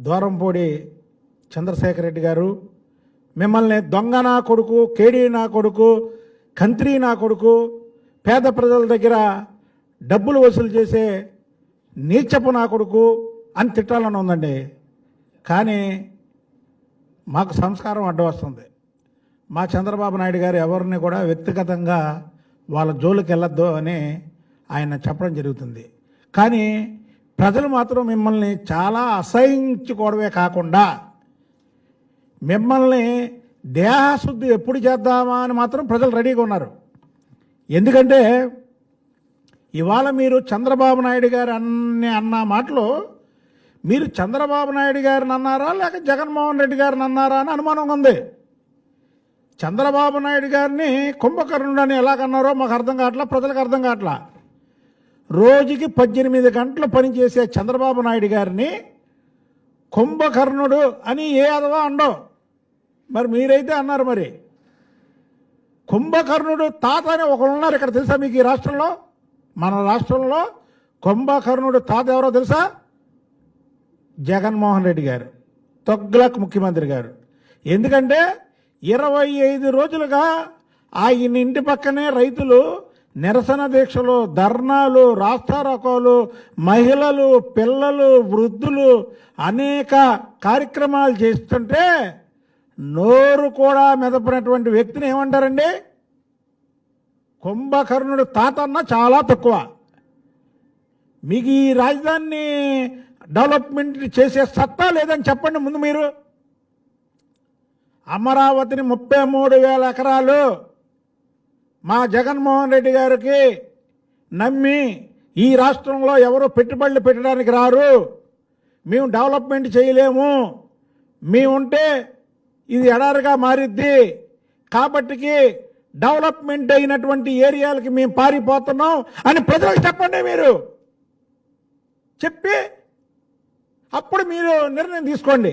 దూరంపూడి చంద్రశేఖర్ రెడ్డి గారు మిమ్మల్ని దొంగ నా కొడుకు కేడీ నా కొడుకు కంత్రి నా కొడుకు పేద ప్రజల దగ్గర డబ్బులు వసూలు చేసే నీచపు నా కొడుకు అని తిట్టాలని ఉందండి. కానీ మాకు సంస్కారం అడ్డు వస్తుంది. మా చంద్రబాబు నాయుడు గారు ఎవరిని కూడా వ్యక్తిగతంగా వాళ్ళ జోలికి వెళ్ళొద్దు అని ఆయన చెప్పడం జరుగుతుంది. కానీ ప్రజలు మాత్రం మిమ్మల్ని చాలా అసహించుకోవడమే కాకుండా మిమ్మల్ని దేహశుద్ధి ఎప్పుడు చేద్దామా అని మాత్రం ప్రజలు రెడీగా ఉన్నారు. ఎందుకంటే ఇవాళ మీరు చంద్రబాబు నాయుడు గారు అన్ని అన్న మాటలు మీరు చంద్రబాబు నాయుడు గారిని అన్నారా లేక జగన్మోహన్ రెడ్డి గారిని అన్నారా అని అనుమానం ఉంది. చంద్రబాబు నాయుడు గారిని కుంభకర్ణుడు అని ఎలాగన్నారో మాకు అర్థం కావట్లా ప్రజలకు అర్థం కావట్లా. రోజుకి పద్దెనిమిది గంటలు పనిచేసే చంద్రబాబు నాయుడు గారిని కుంభకర్ణుడు అని ఏ అదవా అండవు. మరి మీరైతే అన్నారు మరి. కుంభకర్ణుడు తాత అని ఒకరు ఉన్నారు ఇక్కడ తెలుసా మీకు ఈ రాష్ట్రంలో? మన రాష్ట్రంలో కుంభకర్ణుడు తాత ఎవరో తెలుసా? జగన్మోహన్ రెడ్డి గారు తొగ్లక్ ముఖ్యమంత్రి గారు. ఎందుకంటే ఇరవై ఐదు రోజులుగా ఆయన ఇంటి పక్కనే రైతులు నిరసన దీక్షలు ధర్నాలు రాస్తారోకోలు మహిళలు పిల్లలు వృద్ధులు అనేక కార్యక్రమాలు చేస్తుంటే నోరు కూడా మెదపనటువంటి వ్యక్తిని ఏమంటారండి? కుంభకర్ణుడు తాతన్న చాలా తక్కువ. మీకు ఈ రాజధానిని డెవలప్మెంట్ చేసే సత్తా లేదని చెప్పండి ముందు మీరు. అమరావతిని ముప్పై మూడు వేల ఎకరాలు మా జగన్మోహన్ రెడ్డి గారికి నమ్మి ఈ రాష్ట్రంలో ఎవరు పెట్టుబడులు పెట్టడానికి రారు. మేము డెవలప్మెంట్ చేయలేము. మేముంటే ఇది ఎడారిగా మారిద్ది. కాబట్టికి డెవలప్మెంట్ అయినటువంటి ఏరియాలకి మేము పారిపోతున్నాం అని ప్రజలకు చెప్పండి మీరు. చెప్పి అప్పుడు మీరు నిర్ణయం తీసుకోండి.